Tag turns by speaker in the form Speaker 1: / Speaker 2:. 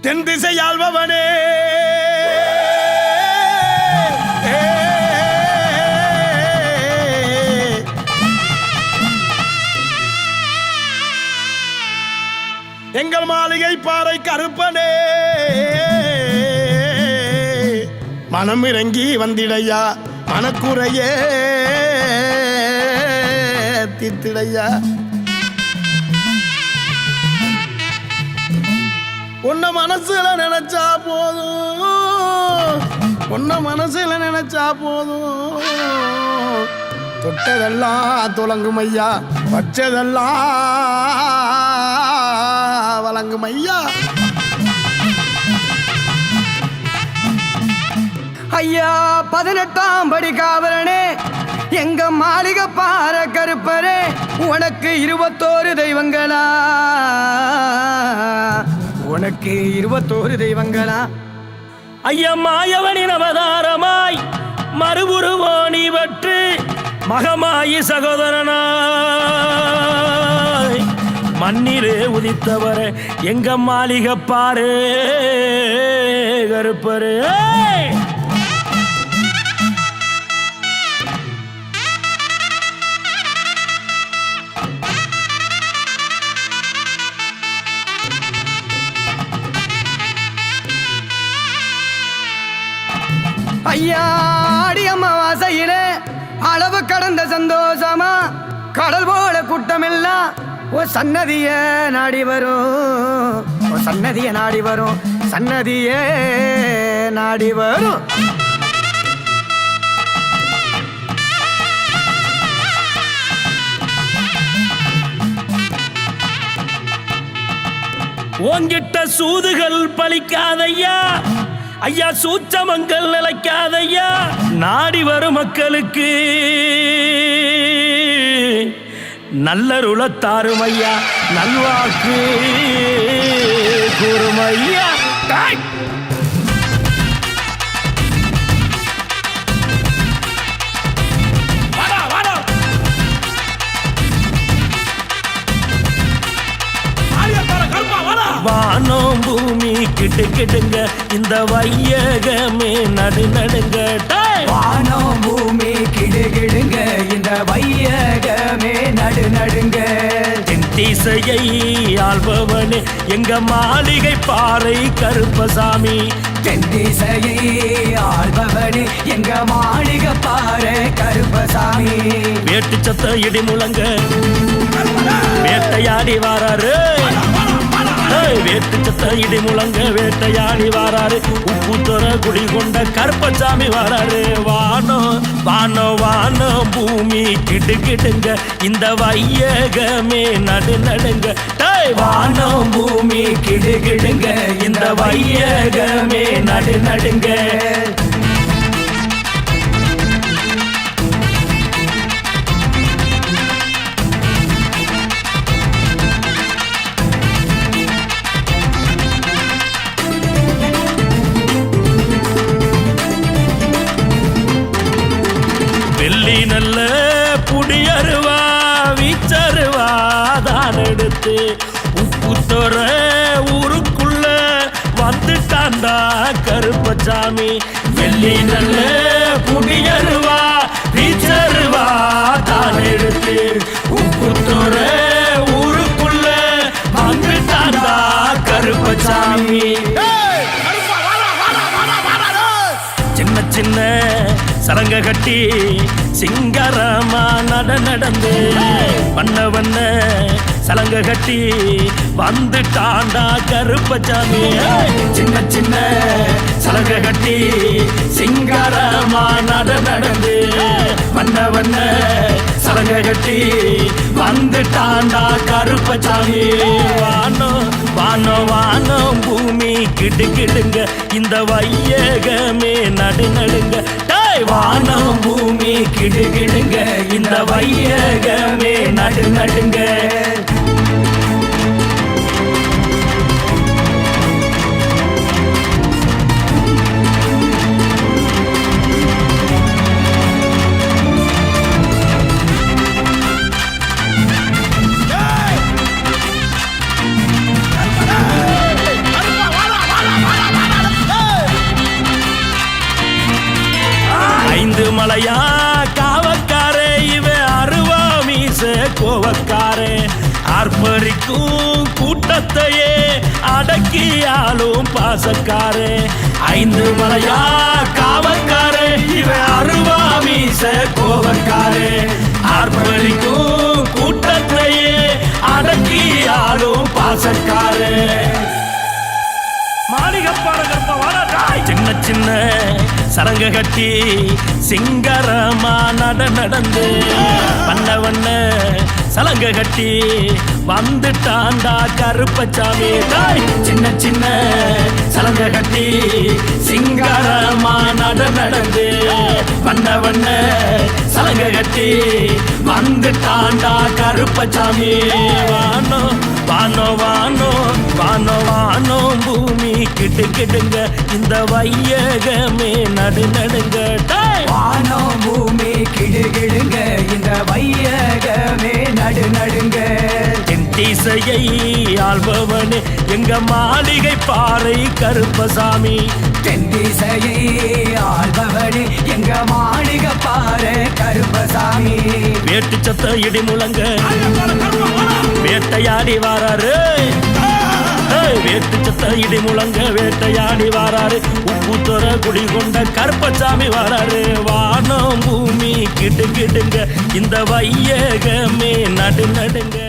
Speaker 1: தென் திசையாழ்பவனே. எங்கள் மாளிகை பாறை கருப்பனே. மனம் இறங்கி வந்திடையா மனக்குறையே தீர்த்திடையா. உன்னை மனசுல நினைச்சா போதும். உன்னை மனசுல நினைச்சா போதும். தொட்டதெல்லாம் துலங்கும் ஐயா வச்சதெல்லாம் வழங்கும் ஐயா.
Speaker 2: ஐயா பதினெட்டாம் படி காவலனே எங்க மாளிகை பார கருப்பரே உனக்கு இருபத்தோரு தெய்வங்களா? உனக்கு இருபத்தோரு தெய்வங்களா?
Speaker 3: ஐயா மாயவனின் அவதாரமாய் மறுபுருவோணி வற்று மகமாயி சகோதரனாய். மண்ணிலே உதித்தவர் எங்க மாளிகை பாரு கருப்பரு. ஐயாடி
Speaker 2: ஐயா அமாவாசையிலே அளவு கடந்த சந்தோஷமா கடல் போல கூட்டமெல்லாம் ஓ சன்னதிய நாடி வரும். ஓ சன்னதிய நாடி வரும். சன்னதியே நாடி வரும்.
Speaker 3: உங்கிட்ட சூதுகள் பலிக்காதையா? ஐயா சூச்சமங்கள் நிலைக்காதையா? நாடி வரும் மக்களுக்கு நல்லருளத்தாரும் ஐயா நல்வாக்கு கூறும் ஐயா. கிட்டு கிட்டுங்க. இந்த வையகமே நடு நடுங்க!
Speaker 2: வானம் பூமி கிடுகிடுங்க இந்த வையகமே நடு நடுங்க.
Speaker 3: திசையை ஆள்பவனே எங்க மாளிகை பாறை கருப்பசாமி.
Speaker 2: தென் திசையை ஆள்பவனே எங்க மாளிகை பாரு கருப்பசாமி.
Speaker 3: வேட்டு சத்த இடி முழங்க. வேட்டையாடி வாராரு. வேட்டு சத்த இடி முழங்க வேட்டையாடி வாராரு. உப்பு துற குடி கொண்ட கருப்பசாமி வாராரு. வானோ வானோ வானோ பூமி கிட்டு கிட்டுங்க இந்த வையகமே நடு நடுங்க. வானோ பூமி கிடு கிடுங்க இந்த வையகமே நடு நடுங்க. எடுத்து உப்பு தோற ஊருக்குள்ள வந்துட்டாண்டா கருப்பசாமி வெள்ளி நல்ல புடியருவா பீச்சருவா தான் எடுத்து உப்பு தோற ஊருக்குள்ள வந்துட்டாண்டா கருப்பசாமி சின்ன சின்ன சரங்க கட்டி சிங்கரமா நட நடந்து வண்ண வண்ண சலங்க கட்டி வந்துட்டாண்டா கருப்பச்சாமி சின்ன சின்ன சலங்க கட்டி சிங்காரமா நட நடந்து. வண்ண வண்ண சலங்க கட்டி வந்துட்டாண்டா கருப்பச்சாமி வானோ வானோ வானோ பூமி கிடு கிடுங்க. இந்த வையகமே நடு நடுங்க. வானம் பூமி கிடு கிடுங்க. இந்த வையகமே நடு நடுங்க. மலையா? காவக்காரே இவன் அருவா மீச கோவக்காரே. ஆர்ப்பரிக்கும் கூட்டத்தையே அடக்கியாலும் பாசக்காரே. ஐந்து மலையா காவக்காரே இவன் சின்ன சின்ன சரங்க கட்டி சிங்கரமா நட நடந்து பண்ண வண்ண சலங்க கட்டி வந்துட்டாண்டா கருப்பச்சாமி தாய் சின்ன சின்ன சலங்க கட்டி சிங்காரமா நட நடந்து பண்ண வண்ண சலங்க கட்டி வந்துட்டாண்டா கருப்பச்சாமி வானோ வானோ வானோ. கிட்டு கிட்டுங்க இந்த வையகமே நடு நடுங்க டேய்!
Speaker 2: வானோ பூமி கிடுகிடுங்க. இந்த வையகமே நடு நடுங்க
Speaker 3: என் திசையை ஆள்பவனே எங்க மாளிகை பாறை கருப்பசாமி.
Speaker 2: தென் திசையை ஆள்பவனே எங்க மாளிகை பாரு கருப்பசாமி.
Speaker 3: வேட்டு சத்த இடி முழங்க வேட்டையாடி வாராரு. வேட்டு சத்த இடி முழங்க வேட்டையாடி வாராரு. உப்பு துற குடி கொண்ட கருப்பசாமி வாராரு. வானம் பூமி கிட்டு கிட்டுங்க இந்த வையகமே நடு நடுங்க.